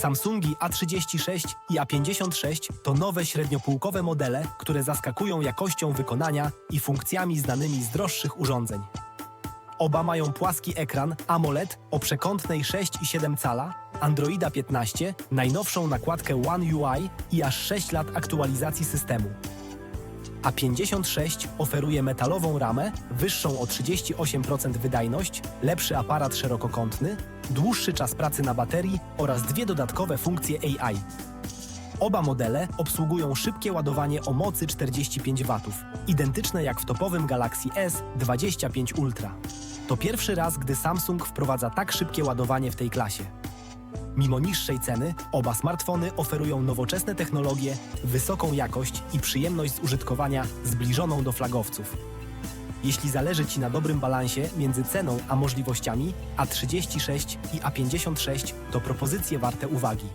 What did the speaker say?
Samsungi A36 i A56 to nowe średniopółkowe modele, które zaskakują jakością wykonania i funkcjami znanymi z droższych urządzeń. Oba mają płaski ekran AMOLED o przekątnej 6,7 cala, Androida 15, najnowszą nakładkę One UI i aż 6 lat aktualizacji systemu. A56 oferuje metalową ramę, wyższą o 38% wydajność, lepszy aparat szerokokątny, dłuższy czas pracy na baterii oraz dwie dodatkowe funkcje AI. Oba modele obsługują szybkie ładowanie o mocy 45 W, identyczne jak w topowym Galaxy S25 Ultra. To pierwszy raz, gdy Samsung wprowadza tak szybkie ładowanie w tej klasie. Mimo niższej ceny, oba smartfony oferują nowoczesne technologie, wysoką jakość i przyjemność z użytkowania zbliżoną do flagowców. Jeśli zależy Ci na dobrym balansie między ceną a możliwościami, A36 i A56 to propozycje warte uwagi.